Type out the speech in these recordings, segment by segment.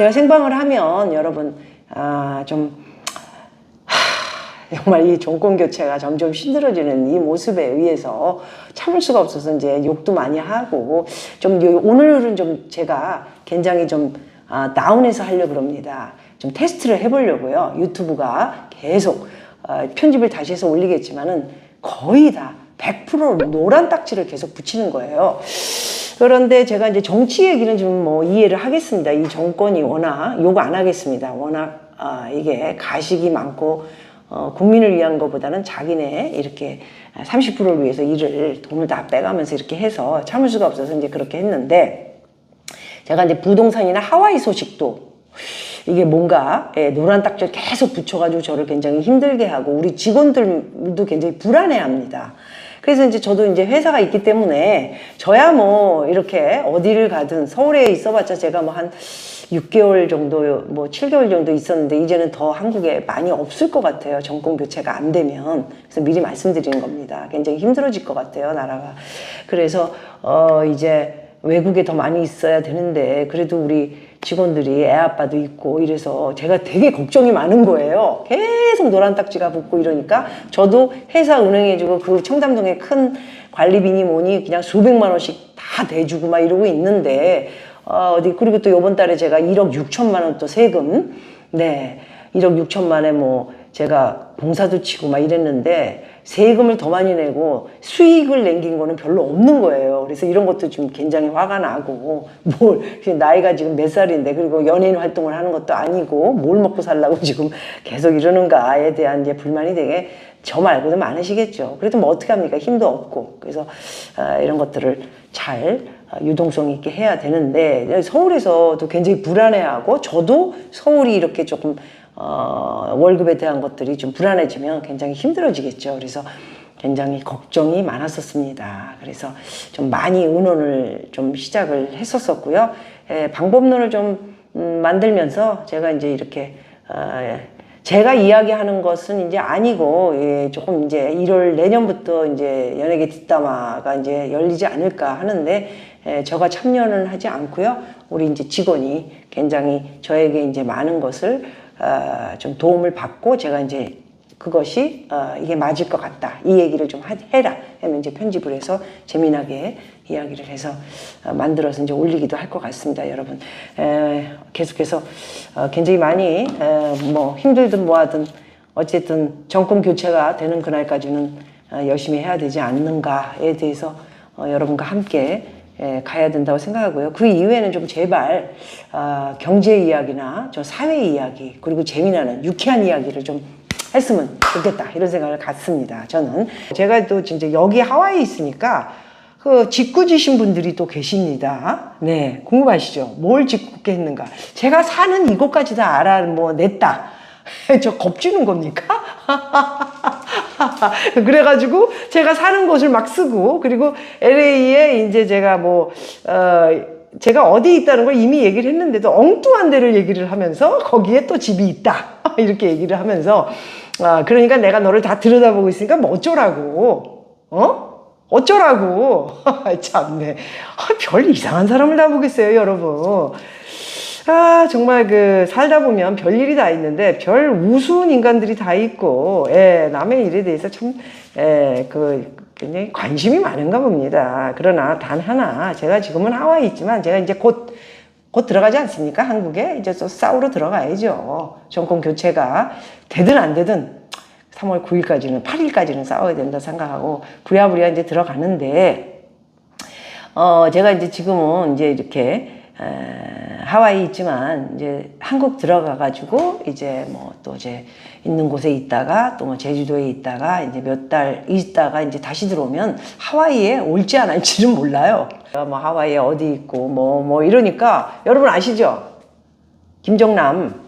제가 생방을 하면 여러분 아, 좀 하, 정말 이 정권 교체가 점점 힘들어지는 이 모습에 의해서 참을 수가 없어서 이제 욕도 많이 하고 좀 요- 오늘은 좀 제가 굉장히 좀 아, 다운해서 하려고 합니다. 좀 테스트를 해보려고요. 유튜브가 계속 어, 편집을 다시 해서 올리겠지만은 거의 다 100% 노란 딱지를 계속 붙이는 거예요. 그런데 제가 이제 정치 얘기는 좀 뭐 이해를 하겠습니다. 이 정권이 워낙 요구 안 하겠습니다. 워낙 아, 이게 가식이 많고 어, 국민을 위한 것보다는 자기네 이렇게 30%를 위해서 일을 돈을 다 빼가면서 이렇게 해서 참을 수가 없어서 이제 그렇게 했는데 제가 이제 부동산이나 하와이 소식도 이게 뭔가 예, 노란 딱지를 계속 붙여가지고 저를 굉장히 힘들게 하고 우리 직원들도 굉장히 불안해합니다. 그래서 이제 저도 이제 회사가 있기 때문에 저야 뭐 이렇게 어디를 가든 서울에 있어봤자 제가 뭐 한 6개월 정도 뭐 7개월 정도 있었는데 이제는 더 한국에 많이 없을 것 같아요. 정권 교체가 안 되면 그래서 미리 말씀드리는 겁니다. 굉장히 힘들어질 것 같아요 나라가. 그래서 어 이제 외국에 더 많이 있어야 되는데 그래도 우리 직원들이 애 아빠도 있고 이래서 제가 되게 걱정이 많은 거예요. 계속 노란 딱지가 붙고 이러니까 저도 회사 은행해주고 그 청담동에 큰 관리비니 뭐니 그냥 수백만 원씩 다 대주고 막 이러고 있는데 어, 어디 그리고 또 이번 달에 제가 1억 6천만 원 또 세금 네 1억 6천만에 뭐 제가 봉사도 치고 막 이랬는데 세금을 더 많이 내고 수익을 남긴 거는 별로 없는 거예요. 그래서 이런 것도 좀 굉장히 화가 나고 뭘 지금 나이가 지금 몇 살인데 그리고 연예인 활동을 하는 것도 아니고 뭘 먹고 살라고 지금 계속 이러는가에 대한 이제 불만이 되게 저 말고도 많으시겠죠. 그래도 뭐 어떻게 합니까? 힘도 없고 그래서 아, 이런 것들을 잘 아, 유동성 있게 해야 되는데 서울에서도 굉장히 불안해하고 저도 서울이 이렇게 조금 어, 월급에 대한 것들이 좀 불안해지면 굉장히 힘들어지겠죠. 그래서 굉장히 걱정이 많았었습니다. 그래서 좀 많이 의논을 좀 시작을 했었었고요. 에, 방법론을 좀 음, 만들면서 제가 이제 이렇게 어, 제가 이야기하는 것은 이제 아니고 예, 조금 이제 1월 내년부터 이제 연예계 뒷담화가 이제 열리지 않을까 하는데 예, 저가 참여는 하지 않고요. 우리 이제 직원이 굉장히 저에게 이제 많은 것을 어, 좀 도움을 받고 제가 이제 그것이 어, 이게 맞을 것 같다. 이 얘기를 좀 하- 해라. 하면 이제 편집을 해서 재미나게 이야기를 해서 어, 만들어서 이제 올리기도 할 것 같습니다, 여러분. 에, 계속해서 어, 굉장히 많이 에, 뭐 힘들든 뭐하든 어쨌든 정권 교체가 되는 그날까지는 어, 열심히 해야 되지 않는가에 대해서 어, 여러분과 함께 예, 가야 된다고 생각하고요. 그 이후에는 좀 제발 아, 경제 이야기나 저 사회 이야기 그리고 재미나는 유쾌한 이야기를 좀 했으면 좋겠다 이런 생각을 갖습니다. 저는 제가 또 진짜 여기 하와이에 있으니까 그 짓궂으신 분들이 또 계십니다. 네, 궁금하시죠? 뭘 짓궂게 했는가? 제가 사는 이곳까지 다 알아 뭐 냈다. 저 겁주는 겁니까? 그래가지고 제가 사는 곳을 막 쓰고 그리고 LA에 이제 제가 뭐 어, 제가 어디 있다는 걸 이미 얘기를 했는데도 엉뚱한 데를 얘기를 하면서 거기에 또 집이 있다. 이렇게 얘기를 하면서 아 그러니까 내가 너를 다 들여다보고 있으니까 뭐 어쩌라고. 어? 어쩌라고. 참네. 아, 별 이상한 사람을 다 보겠어요 여러분 아, 정말 그 살다 보면 별 일이 다 있는데 별 우스운 인간들이 다 있고, 예, 남의 일에 대해서 참, 예, 그, 굉장히 관심이 많은가 봅니다. 그러나 단 하나, 제가 지금은 하와이에 있지만 제가 이제 곧, 곧 들어가지 않습니까? 한국에 이제 또 싸우러 들어가야죠. 정권 교체가 되든 안 되든 3월 9일까지는, 8일까지는 싸워야 된다 생각하고 부랴부랴 이제 들어가는데, 어, 제가 이제 지금은 이제 이렇게, 에, 하와이 있지만 이제 한국 들어가 가지고 이제 뭐 또 이제 있는 곳에 있다가 또 뭐 제주도에 있다가 이제 몇 달 있다가 이제 다시 들어오면 하와이에 올지 안 할지는 몰라요. 뭐 하와이에 어디 있고 뭐뭐 이러니까 여러분 아시죠? 김정남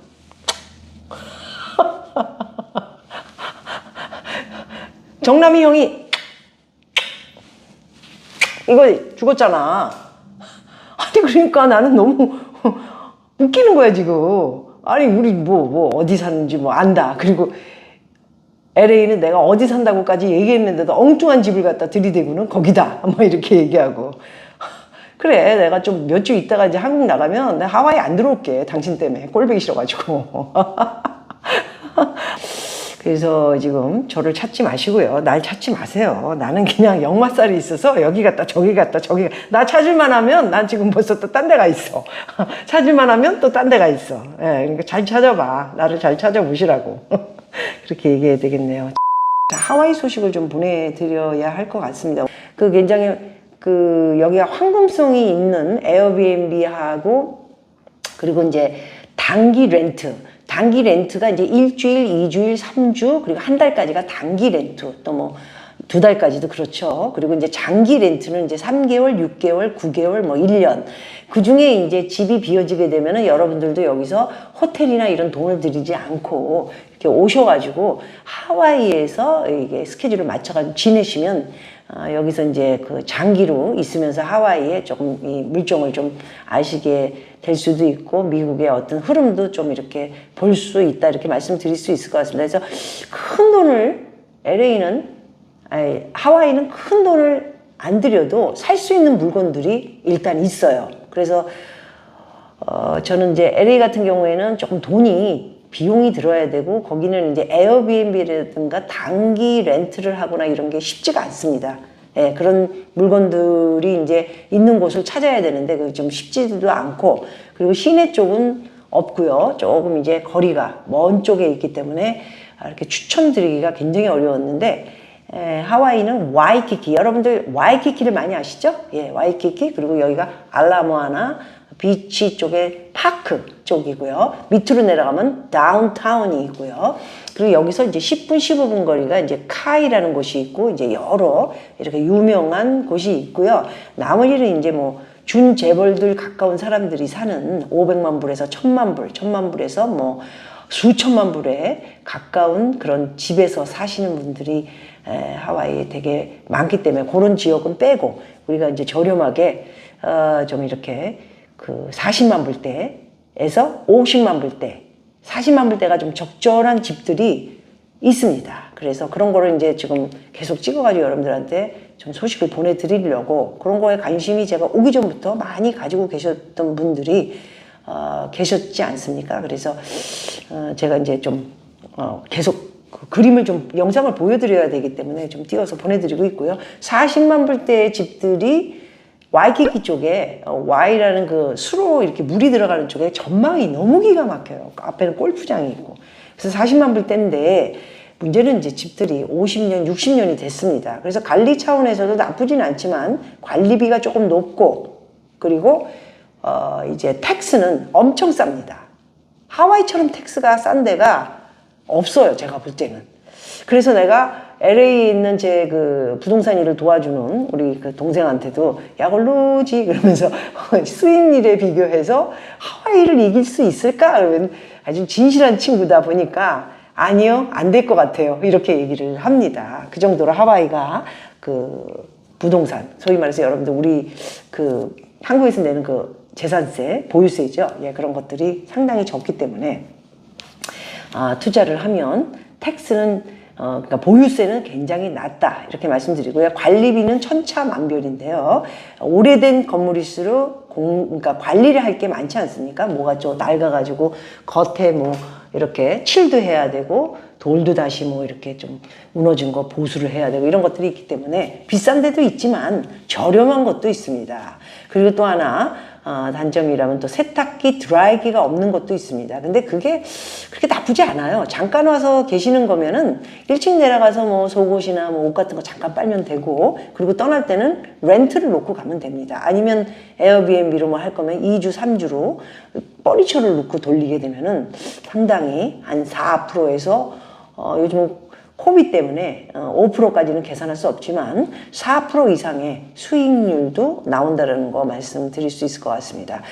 정남이 형이 이거 죽었잖아. 그러니까 나는 너무 웃기는 거야 지금. 아니 우리 뭐뭐 어디 사는지 뭐 안다. 그리고 LA는 내가 어디 산다고까지 얘기했는데도 엉뚱한 집을 갖다 들이대고는 거기다. 뭐 이렇게 얘기하고. 그래 내가 좀 몇 주 있다가 이제 한국 나가면 내가 하와이 안 들어올게 당신 때문에 꼴보기 싫어가지고 그래서 지금 저를 찾지 마시고요. 날 찾지 마세요. 나는 그냥 역마살이 있어서 여기 갔다 저기 갔다 저기 갔다. 나 찾을만 하면 난 지금 벌써 또 딴 데가 있어. 찾을만 하면 또 딴 데가 있어. 예, 그러니까 잘 찾아봐. 나를 잘 찾아보시라고. 그렇게 얘기해야 되겠네요. 자, 하와이 소식을 좀 보내드려야 할 것 같습니다. 그 굉장히 그 여기가 황금성이 있는 에어비앤비하고 그리고 이제 단기 렌트. 단기 렌트가 이제 일주일, 이주일, 삼주 그리고 한 달까지가 단기 렌트. 또 뭐 두 달까지도 그렇죠. 그리고 이제 장기 렌트는 이제 3개월, 6개월, 9개월, 뭐 1년. 그 중에 이제 집이 비어지게 되면은 여러분들도 여기서 호텔이나 이런 돈을 들이지 않고 이렇게 오셔 가지고 하와이에서 이게 스케줄을 맞춰 가지고 지내시면 어, 여기서 이제 그 장기로 있으면서 하와이에 조금 이 물정을 좀 아시게 될 수도 있고 미국의 어떤 흐름도 좀 이렇게 볼 수 있다 이렇게 말씀드릴 수 있을 것 같습니다. 그래서 큰 돈을 LA는 아니, 하와이는 큰 돈을 안 들여도 살 수 있는 물건들이 일단 있어요. 그래서 어, 저는 이제 LA 같은 경우에는 조금 돈이 비용이 들어야 되고 거기는 이제 에어비앤비라든가 단기 렌트를 하거나 이런 게 쉽지가 않습니다. 예, 그런 물건들이 이제 있는 곳을 찾아야 되는데 그게 좀 쉽지도 않고 그리고 시내 쪽은 없고요. 조금 이제 거리가 먼 쪽에 있기 때문에 아, 이렇게 추천드리기가 굉장히 어려웠는데 에, 하와이는 와이키키 여러분들 와이키키를 많이 아시죠? 예, 와이키키 그리고 여기가 알라모아나 비치 쪽에 파크 쪽이고요. 밑으로 내려가면 다운타운이 있고요. 그리고 여기서 이제 10분, 15분 거리가 이제 카이라는 곳이 있고 이제 여러 이렇게 유명한 곳이 있고요. 나머지는 이제 뭐 준재벌들 가까운 사람들이 사는 500만 불에서 1000만 불, 1000만 불에서 뭐 수천만 불에 가까운 그런 집에서 사시는 분들이 에, 하와이에 되게 많기 때문에 그런 지역은 빼고 우리가 이제 저렴하게 어, 좀 이렇게 그 40만 불 대에서 50만 불 대, 40만 불 대가 좀 적절한 집들이 있습니다. 그래서 그런 거를 이제 지금 계속 찍어가지고 여러분들한테 좀 소식을 보내드리려고 그런 거에 관심이 제가 오기 전부터 많이 가지고 계셨던 분들이 어, 계셨지 않습니까? 그래서 어, 제가 이제 좀 어, 계속 그 그림을 좀 영상을 보여드려야 되기 때문에 좀 띄워서 보내드리고 있고요. 40만 불대의 집들이 와이키키 쪽에 어, Y라는 그 수로 이렇게 물이 들어가는 쪽에 전망이 너무 기가 막혀요. 그 앞에는 골프장이 있고. 그래서 40만 불대인데 문제는 이제 집들이 50년, 60년이 됐습니다. 그래서 관리 차원에서도 나쁘진 않지만 관리비가 조금 높고 그리고 어 이제 텍스는 엄청 쌉니다. 하와이처럼 텍스가 싼 데가 없어요. 제가 볼 때는. 그래서 내가 LA에 있는 제 그 부동산 일을 도와주는 우리 그 동생한테도 야 걸로지 그러면서 수익률에 비교해서 하와이를 이길 수 있을까? 그러면 아주 진실한 친구다 보니까 아니요 안 될 것 같아요 이렇게 얘기를 합니다. 그 정도로 하와이가 그 부동산 소위 말해서 여러분들 우리 그 한국에서 내는 그 재산세 보유세죠. 예 그런 것들이 상당히 적기 때문에 아, 투자를 하면 텍스는 어, 그러니까 보유세는 굉장히 낮다 이렇게 말씀드리고요. 관리비는 천차만별인데요. 오래된 건물일수록 공, 그러니까 관리를 할 게 많지 않습니까? 뭐가 좀 낡아가지고 겉에 뭐 이렇게 칠도 해야 되고 돌도 다시 뭐 이렇게 좀 무너진 거 보수를 해야 되고 이런 것들이 있기 때문에 비싼 데도 있지만 저렴한 것도 있습니다. 그리고 또 하나 어, 단점이라면 또 세탁기, 드라이기가 없는 것도 있습니다. 근데 그게 그렇게 나쁘지 않아요. 잠깐 와서 계시는 거면은 1층 내려가서 뭐 속옷이나 뭐 옷 같은 거 잠깐 빨면 되고 그리고 떠날 때는 렌트를 놓고 가면 됩니다. 아니면 에어비앤비로 뭐 할 거면 2주, 3주로 퍼니처를 놓고 돌리게 되면은 상당히 한 4%에서 어, 요즘 은 코비 때문에 5%까지는 계산할 수 없지만 4% 이상의 수익률도 나온다는 거 말씀드릴 수 있을 것 같습니다.